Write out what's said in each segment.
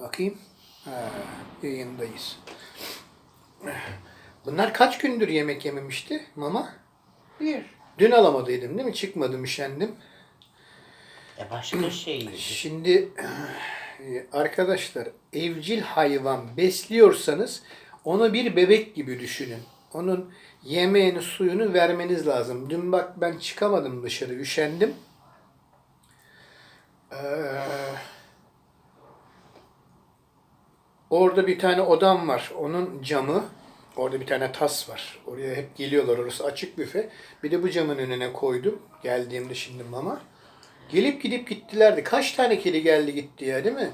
Bakayım. Ha, yayındayız. Bunlar kaç gündür yemek yememişti mama? Bir. Dün alamadıydım değil mi? Çıkmadım üşendim. E başka şey. Şimdi e, arkadaşlar evcil hayvan besliyorsanız onu bir bebek gibi düşünün. Onun yemeğini suyunu vermeniz lazım. Dün bak ben çıkamadım dışarı üşendim. Ee, orada bir tane odam var. Onun camı. Orada bir tane tas var. Oraya hep geliyorlar. Orası açık büfe. Bir de bu camın önüne koydum. Geldiğimde şimdi mama. Gelip gidip gittilerdi. Kaç tane kedi geldi gitti ya değil mi?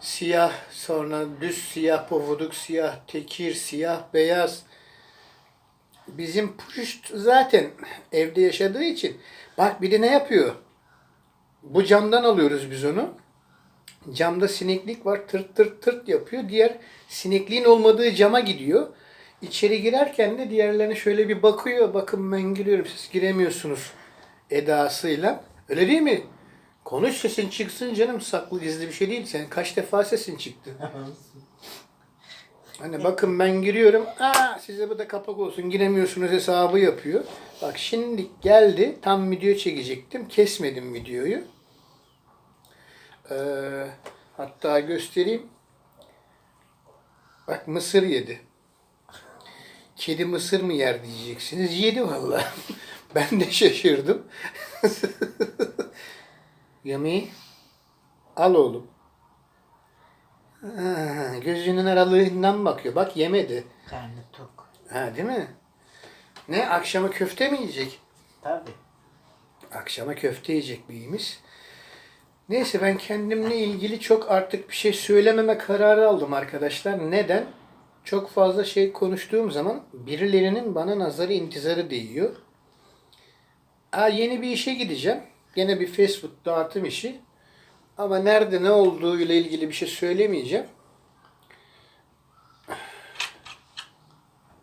Siyah, sonra düz siyah pofuduk, siyah tekir, siyah beyaz. Bizim puşt zaten evde yaşadığı için. Bak bir de ne yapıyor? Bu camdan alıyoruz biz onu. Camda sineklik var tırt tırt tırt yapıyor. Diğer sinekliğin olmadığı cama gidiyor. İçeri girerken de diğerlerine şöyle bir bakıyor. Bakın ben giriyorum siz giremiyorsunuz edasıyla. Öyle değil mi? Konuş sesin çıksın canım saklı gizli bir şey değil. Sen kaç defa sesin çıktı? Hani bakın ben giriyorum. Aa size bu da kapak olsun. Giremiyorsunuz hesabı yapıyor. Bak şimdi geldi. Tam video çekecektim. Kesmedim videoyu. Ee, hatta göstereyim. Bak mısır yedi. Kedi mısır mı yer diyeceksiniz. Yedi vallahi. ben de şaşırdım. Yemeği al oğlum. Ha, gözünün aralığından bakıyor. Bak yemedi. Karnı tok. Ha değil mi? Ne akşama köfte mi yiyecek? Tabii. Akşama köfte yiyecek birimiz. Neyse ben kendimle ilgili çok artık bir şey söylememe kararı aldım arkadaşlar. Neden? Çok fazla şey konuştuğum zaman birilerinin bana nazarı intizarı değiyor. Aa, yeni bir işe gideceğim. Gene bir fast food dağıtım işi. Ama nerede ne olduğu ile ilgili bir şey söylemeyeceğim.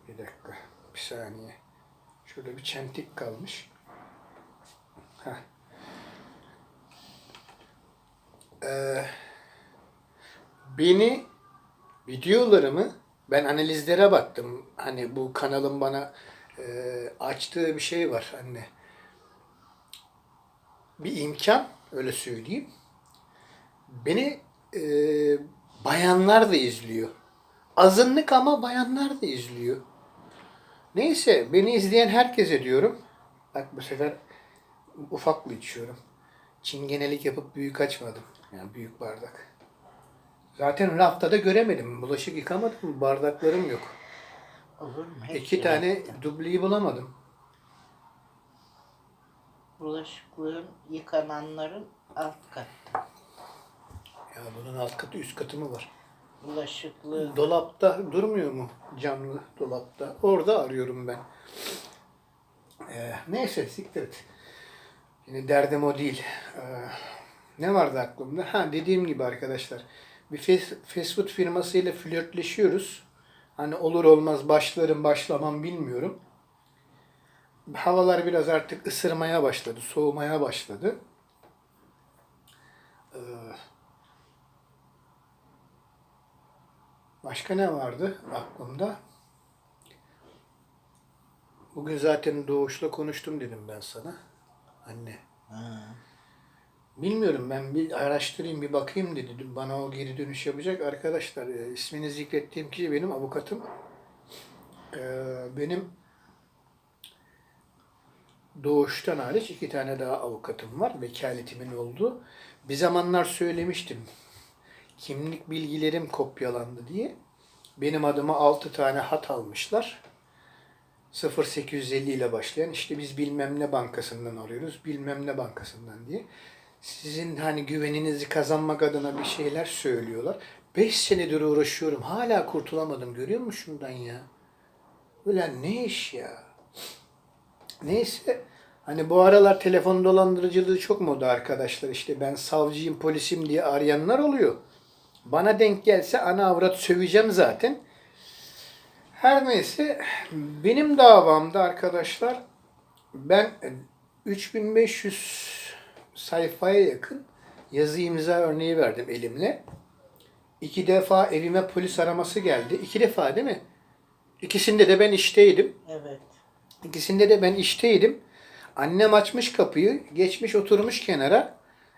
Bir dakika. Bir saniye. Şurada bir çentik kalmış. Heh. Ee, beni videolarımı ben analizlere baktım. Hani bu kanalın bana e, açtığı bir şey var. Hani bir imkan öyle söyleyeyim. Beni e, bayanlar da izliyor. Azınlık ama bayanlar da izliyor. Neyse beni izleyen herkese diyorum. Bak bu sefer ufaklı içiyorum. Çingenelik yapıp büyük açmadım. Yani büyük bardak. Zaten rafta da göremedim. Bulaşık yıkamadım. Bardaklarım yok. Olur mu? Hepsi İki tane rafta. dubleyi bulamadım. Bulaşıklığın yıkananların alt katta. Ya bunun alt katı üst katı mı var? Bulaşıklığı Dolapta durmuyor mu? Camlı dolapta. Orada arıyorum ben. Ee, neyse siktir et. Yine derdim o değil. Ee, ne vardı aklımda? Ha dediğim gibi arkadaşlar. Bir fast, food firmasıyla flörtleşiyoruz. Hani olur olmaz başlarım başlamam bilmiyorum. Havalar biraz artık ısırmaya başladı. Soğumaya başladı. Ee, Başka ne vardı aklımda? Bugün zaten Doğuş'la konuştum dedim ben sana. Anne. Ha. Bilmiyorum ben bir araştırayım bir bakayım dedi. Bana o geri dönüş yapacak. Arkadaşlar e, ismini zikrettiğim kişi benim avukatım. Ee, benim Doğuş'tan hariç iki tane daha avukatım var. Vekaletimin olduğu. Bir zamanlar söylemiştim. Kimlik bilgilerim kopyalandı diye. Benim adıma 6 tane hat almışlar. 0850 ile başlayan işte biz bilmem ne bankasından alıyoruz, bilmem ne bankasından diye. Sizin hani güveninizi kazanmak adına bir şeyler söylüyorlar. 5 senedir uğraşıyorum. Hala kurtulamadım. Görüyor musun şundan ya? Ulan ne iş ya? Neyse. Hani bu aralar telefon dolandırıcılığı çok moda arkadaşlar. İşte ben savcıyım, polisim diye arayanlar oluyor. Bana denk gelse ana avrat söveceğim zaten. Her neyse benim davamda arkadaşlar ben 3500 sayfaya yakın yazı imza örneği verdim elimle. iki defa evime polis araması geldi. İki defa değil mi? İkisinde de ben işteydim. Evet. İkisinde de ben işteydim. Annem açmış kapıyı, geçmiş oturmuş kenara.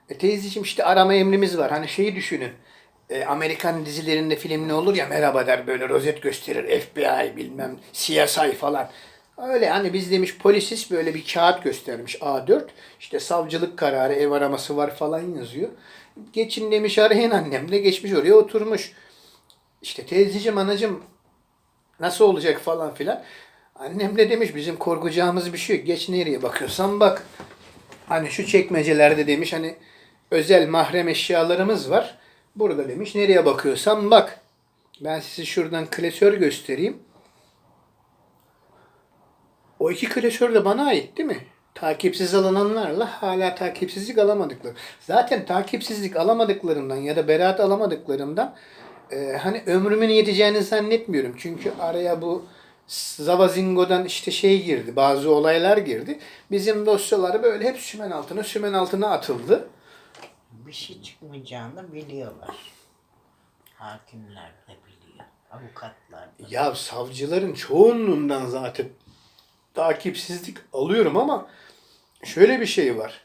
E, teyzeciğim işte arama emrimiz var. Hani şeyi düşünün. E, Amerikan dizilerinde film ne olur ya merhaba der böyle rozet gösterir. FBI bilmem CSI falan. Öyle hani biz demiş polisiz böyle bir kağıt göstermiş A4. İşte savcılık kararı ev araması var falan yazıyor. Geçin demiş arayın annemle geçmiş oraya oturmuş. İşte teyzeciğim anacığım nasıl olacak falan filan. Annem de demiş bizim korkacağımız bir şey yok. Geç nereye bakıyorsan bak. Hani şu çekmecelerde demiş hani özel mahrem eşyalarımız var. Burada demiş nereye bakıyorsan bak. Ben size şuradan klasör göstereyim. O iki klasör de bana ait değil mi? Takipsiz alınanlarla hala takipsizlik alamadıkları. Zaten takipsizlik alamadıklarından ya da beraat alamadıklarından e, hani ömrümün yeteceğini zannetmiyorum. Çünkü araya bu Zavazingo'dan işte şey girdi, bazı olaylar girdi. Bizim dosyaları böyle hep sümen altına, sümen altına atıldı. Bir şey çıkmayacağını biliyorlar. Hakimler de biliyor. Avukatlar da. Ya savcıların çoğunluğundan zaten takipsizlik alıyorum ama şöyle bir şey var.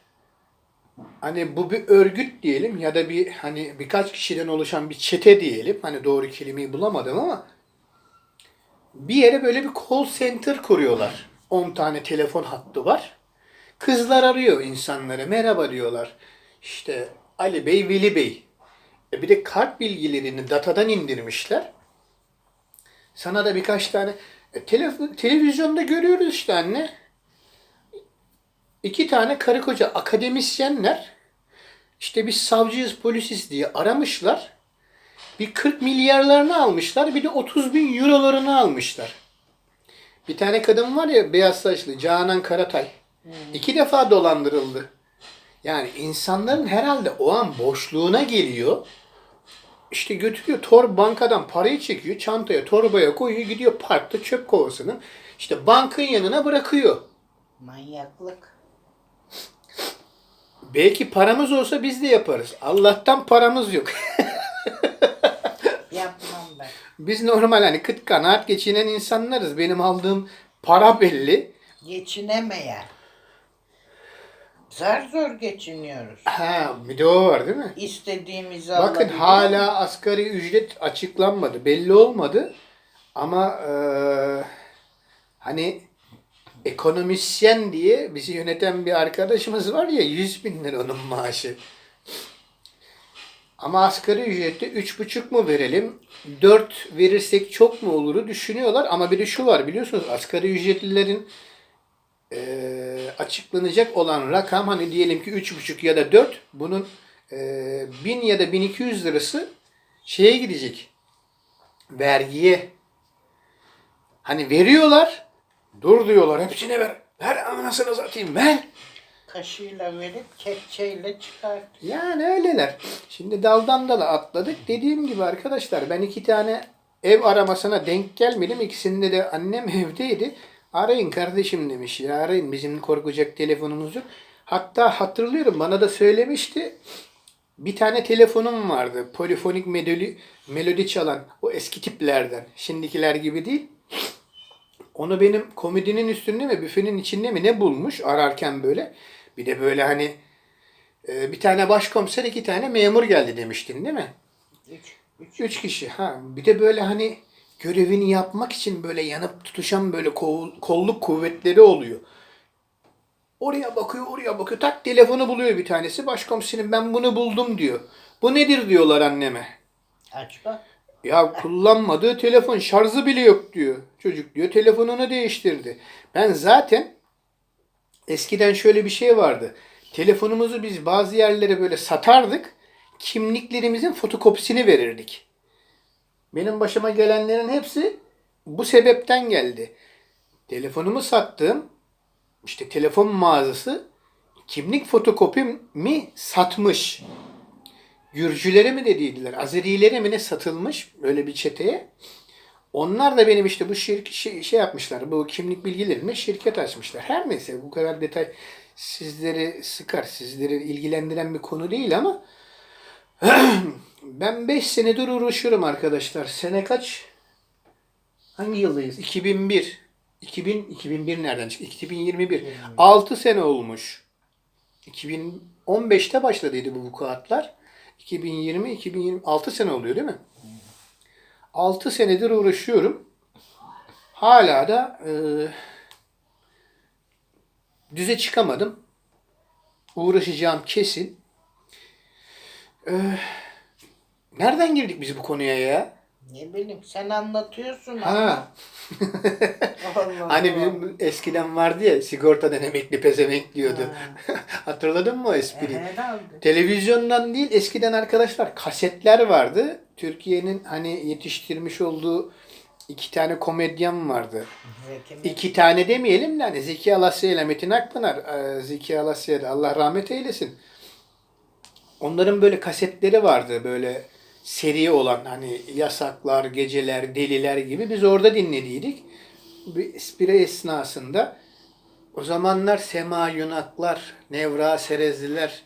Hani bu bir örgüt diyelim ya da bir hani birkaç kişiden oluşan bir çete diyelim. Hani doğru kelimeyi bulamadım ama bir yere böyle bir call center kuruyorlar. 10 tane telefon hattı var. Kızlar arıyor insanları. Merhaba diyorlar. İşte Ali Bey, Veli Bey. E bir de kart bilgilerini datadan indirmişler. Sana da birkaç tane e, telefon, televizyonda görüyoruz işte anne. İki tane karı koca akademisyenler işte biz savcıyız polisiz diye aramışlar. Bir 40 milyarlarını almışlar bir de 30 bin eurolarını almışlar. Bir tane kadın var ya beyaz saçlı Canan Karatay. İki defa dolandırıldı. Yani insanların herhalde o an boşluğuna geliyor. İşte götürüyor tor bankadan parayı çekiyor çantaya torbaya koyuyor gidiyor parkta çöp kovasının işte bankın yanına bırakıyor. Manyaklık. Belki paramız olsa biz de yaparız. Allah'tan paramız yok. Yapmam ben. biz normal hani kıt kanaat geçinen insanlarız. Benim aldığım para belli. Geçinemeyen. Zar zor geçiniyoruz. Ha bir de o var değil mi? İstediğimizi Bakın alabiliyoruz. hala asgari ücret açıklanmadı. Belli olmadı. Ama eee, hani ekonomisyen diye bizi yöneten bir arkadaşımız var ya 100 bin lira onun maaşı. Ama asgari ücrette üç buçuk mu verelim, 4 verirsek çok mu oluru düşünüyorlar. Ama bir de şu var biliyorsunuz asgari ücretlilerin eee, açıklanacak olan rakam hani diyelim ki üç buçuk ya da 4 bunun eee 1000 ya da 1200 lirası şeye gidecek. Vergiye. Hani veriyorlar. Dur diyorlar. Hepsine ver. Ver anasını satayım. Ver. Kaşıyla verip kepçeyle çıkart. Yani öyleler. Şimdi daldan dala atladık. Dediğim gibi arkadaşlar ben iki tane ev aramasına denk gelmedim. İkisinde de annem evdeydi. Arayın kardeşim demiş ya arayın bizim korkacak telefonumuz yok. Hatta hatırlıyorum bana da söylemişti. Bir tane telefonum vardı. Polifonik melodi, melodi çalan. O eski tiplerden. Şimdikiler gibi değil. Onu benim komodinin üstünde mi büfenin içinde mi ne bulmuş ararken böyle. Bir de böyle hani e, bir tane başkomiser iki tane memur geldi demiştin değil mi? Üç, üç. Üç kişi. Ha bir de böyle hani görevini yapmak için böyle yanıp tutuşan böyle kol- kolluk kuvvetleri oluyor. Oraya bakıyor, oraya bakıyor. Tak telefonu buluyor bir tanesi. Başkomiserim ben bunu buldum diyor. Bu nedir diyorlar anneme. Aç bak. Ya kullanmadığı telefon şarjı bile yok diyor. Çocuk diyor telefonunu değiştirdi. Ben zaten eskiden şöyle bir şey vardı. Telefonumuzu biz bazı yerlere böyle satardık. Kimliklerimizin fotokopisini verirdik. Benim başıma gelenlerin hepsi bu sebepten geldi. Telefonumu sattığım işte telefon mağazası kimlik fotokopimi satmış. Gürcülere mi dediydiler, Azerilere mi ne satılmış böyle bir çeteye. Onlar da benim işte bu şirk şey, şey yapmışlar. Bu kimlik bilgilerimi şirket açmışlar. Her neyse bu kadar detay sizleri sıkar, sizleri ilgilendiren bir konu değil ama Ben 5 senedir uğraşıyorum arkadaşlar. Sene kaç? Hangi yıldayız? 2001. 2000, 2001 nereden çıktı? 2021. 6 sene olmuş. 2015'te başladıydı bu vukuatlar. 2020, 2026 sene oluyor değil mi? 6 senedir uğraşıyorum. Hala da e, düze çıkamadım. Uğraşacağım kesin. E, nereden girdik biz bu konuya ya? Ne bileyim sen anlatıyorsun. Ha. Allah Hani Allah. bizim eskiden vardı ya sigortadan emekli pezevenk diyordu. Hatırladın mı o espriyi? Herhalde. Televizyondan değil eskiden arkadaşlar kasetler vardı. Türkiye'nin hani yetiştirmiş olduğu iki tane komedyen vardı. Zeki İki tane demeyelim de hani Zeki Alasya ile Metin Akpınar. Ee, Zeki Alasya Allah rahmet eylesin. Onların böyle kasetleri vardı böyle seri olan hani yasaklar, geceler, deliler gibi biz orada dinlediydik. Bir espri esnasında o zamanlar Sema Yunaklar, Nevra Serezliler,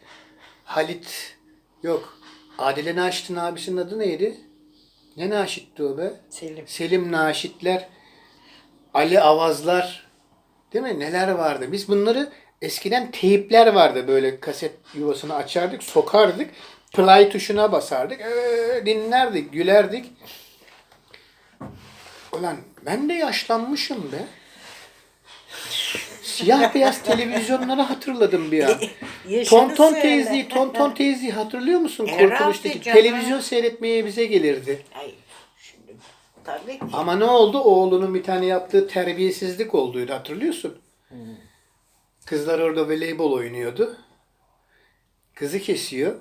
Halit yok. Adile Naşit'in abisinin adı neydi? Ne Naşit'ti o be? Selim. Selim Naşitler, Ali Avazlar, değil mi? Neler vardı? Biz bunları eskiden teyipler vardı böyle kaset yuvasını açardık, sokardık, play tuşuna basardık, ee, dinlerdik, gülerdik. Ulan ben de yaşlanmışım be. Siyah beyaz televizyonları hatırladım bir an. Tonton teyzeyi, Tonton teyzeyi hatırlıyor musun? Herhalde Kurtuluş'taki televizyon seyretmeye bize gelirdi. Ay şimdi tabii ki. Ama ne oldu? Oğlunun bir tane yaptığı terbiyesizlik olduydu hatırlıyorsun. Kızlar orada voleybol oynuyordu. Kızı kesiyor.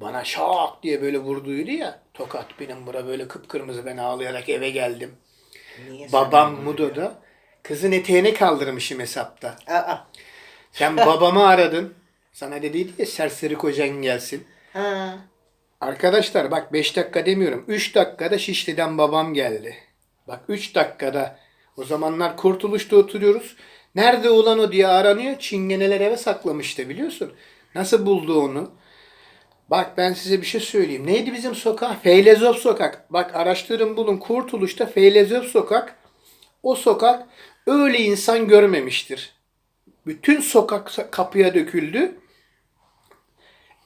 Bana şak diye böyle vurduydu ya. Tokat benim bura böyle kıpkırmızı ben ağlayarak eve geldim. Niye Babam Mudo'da kızın eteğini kaldırmışım hesapta. Aa. Sen babamı aradın. Sana dediydi ya serseri kocan gelsin. Ha. Arkadaşlar bak 5 dakika demiyorum. 3 dakikada Şişli'den babam geldi. Bak 3 dakikada. O zamanlar Kurtuluş'ta oturuyoruz. Nerede ulan o diye aranıyor. Çingeneler eve saklamıştı biliyorsun. Nasıl buldu onu? Bak ben size bir şey söyleyeyim. Neydi bizim sokak? Feylezov sokak. Bak araştırın bulun. Kurtuluş'ta Feylezov sokak. O sokak öyle insan görmemiştir. Bütün sokak kapıya döküldü.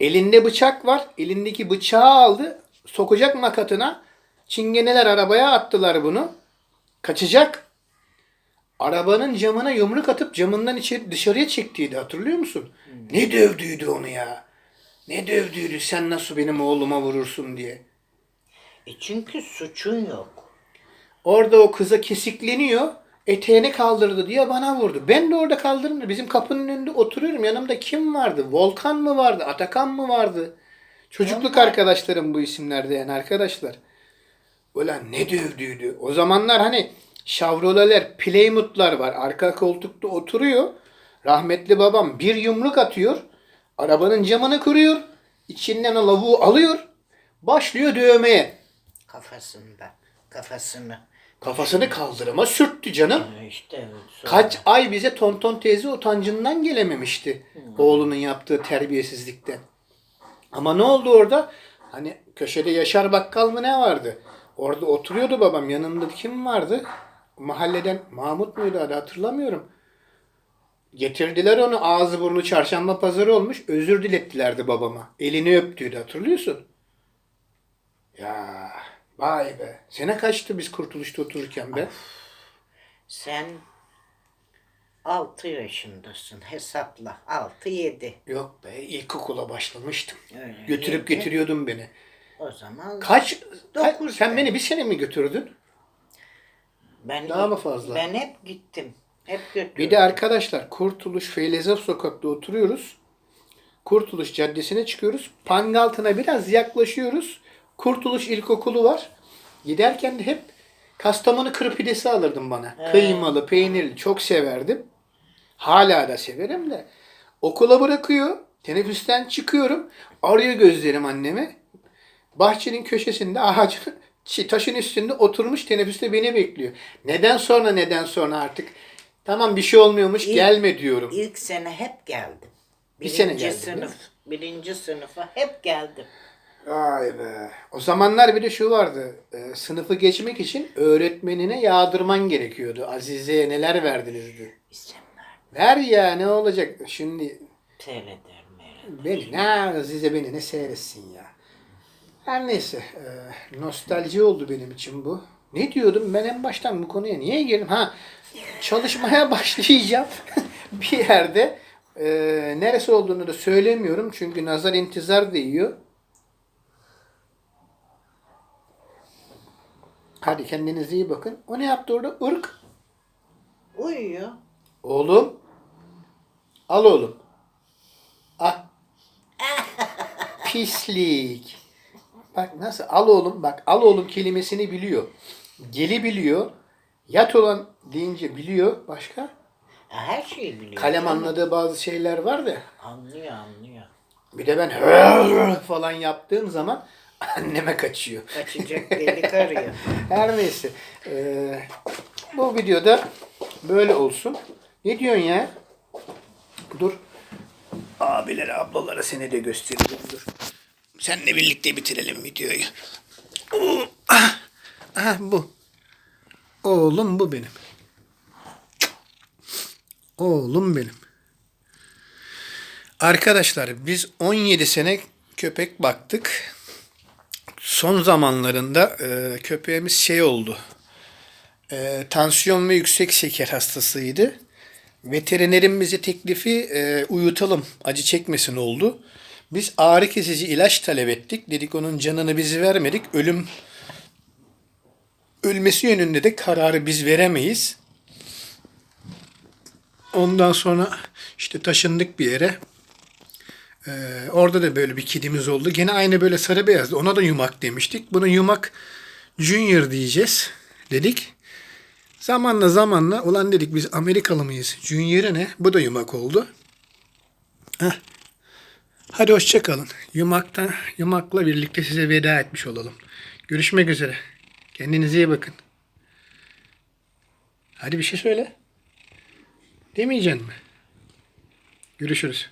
Elinde bıçak var. Elindeki bıçağı aldı. Sokacak makatına. Çingeneler arabaya attılar bunu. Kaçacak. Arabanın camına yumruk atıp camından içeri dışarıya çektiydi. Hatırlıyor musun? Ne dövdüydü onu ya. Ne dövdüydü sen nasıl benim oğluma vurursun diye. E çünkü suçun yok. Orada o kıza kesikleniyor. Eteğini kaldırdı diye bana vurdu. Ben de orada kaldırdım. Bizim kapının önünde oturuyorum. Yanımda kim vardı? Volkan mı vardı? Atakan mı vardı? Çocukluk arkadaşlarım bu isimlerde yani arkadaşlar. Ulan ne dövdüydü. O zamanlar hani Chevrolet'ler, Plymouth'lar var. Arka koltukta oturuyor. Rahmetli babam bir yumruk atıyor. Arabanın camını kırıyor. İçinden o lavuğu alıyor. Başlıyor dövmeye. Kafasında. Kafasını. Kafasını kaldırıma sürttü canım. İşte sonra- Kaç ay bize tonton teyze utancından gelememişti. Oğlunun yaptığı terbiyesizlikten. Ama ne oldu orada? Hani köşede Yaşar Bakkal mı ne vardı? Orada oturuyordu babam. Yanında kim vardı? Mahalleden Mahmut muydu adı hatırlamıyorum. Getirdiler onu ağzı burnu çarşamba pazarı olmuş. Özür dilettilerdi babama. Elini öptüydü hatırlıyorsun. Ya vay be. Sene kaçtı biz kurtuluşta otururken be? Sen 6 yaşındasın hesapla. 6 7. Yok be ilkokula başlamıştım. Öyle, Götürüp yedi. getiriyordun beni. O zaman Kaç? ka- Dokuz sen be. beni bir sene mi götürdün? ben Daha mı fazla? Ben hep gittim. Hep götürdüm. Bir de arkadaşlar Kurtuluş Feylezaf Sokak'ta oturuyoruz. Kurtuluş Caddesi'ne çıkıyoruz. Pangaltı'na biraz yaklaşıyoruz. Kurtuluş İlkokulu var. Giderken de hep Kastamonu kır pidesi alırdım bana. Kıymalı, peynirli çok severdim. Hala da severim de. Okula bırakıyor. Teneffüsten çıkıyorum. Arıyor gözlerim annemi. Bahçenin köşesinde ağacın çi- taşın üstünde oturmuş teneffüste beni bekliyor. Neden sonra neden sonra artık tamam bir şey olmuyormuş İlk- gelme diyorum. İlk sene hep geldim. Bir sene Birinci geldin, değil sınıf. Birinci sınıfa hep geldim. Vay be. O zamanlar bir de şu vardı. e, sınıfı geçmek için öğretmenine yağdırman gerekiyordu. Azize'ye neler verdinizdi. İzin ver. Ver ya ne olacak? Şimdi Seyreder meyreder. beni ne Azize beni ne seyretsin ya. Her neyse. e, nostalji oldu benim için bu. Ne diyordum ben en baştan bu konuya niye girdim? Ha çalışmaya başlayacağım bir yerde. E, neresi olduğunu da söylemiyorum çünkü nazar intizar değiyor. Hadi kendinize iyi bakın. O ne yaptı orada? Irk. Uyuyor. Oğlum. Al oğlum. Al. Pislik. Bak nasıl al oğlum bak al oğlum kelimesini biliyor. Geli biliyor. Yat olan deyince biliyor. Başka? Her şeyi biliyor. Kalem anladığı bazı şeyler var da. Anlıyor anlıyor. Bir de ben falan yaptığım zaman anneme kaçıyor. Kaçacak delik arıyor. Her neyse. Ee, bu videoda böyle olsun. Ne diyorsun ya? Dur. Abilere, ablalara seni de göstereyim. Dur. Seninle birlikte bitirelim videoyu. Oo, Ah, ah, bu. Oğlum bu benim. Oğlum benim. Arkadaşlar biz 17 sene köpek baktık son zamanlarında e, köpeğimiz şey oldu. E, tansiyon ve yüksek şeker hastasıydı. Veterinerin bize teklifi e, uyutalım, acı çekmesin oldu. Biz ağrı kesici ilaç talep ettik. Dedik onun canını biz vermedik. Ölüm ölmesi yönünde de kararı biz veremeyiz. Ondan sonra işte taşındık bir yere. Ee, orada da böyle bir kedimiz oldu. Gene aynı böyle sarı beyazdı. Ona da yumak demiştik. Bunu yumak junior diyeceğiz dedik. Zamanla zamanla ulan dedik biz Amerikalı mıyız? Junior'e ne? Bu da yumak oldu. Heh. Hadi hoşça kalın. Yumakta, yumakla birlikte size veda etmiş olalım. Görüşmek üzere. Kendinize iyi bakın. Hadi bir şey söyle. Demeyeceksin mi? Görüşürüz.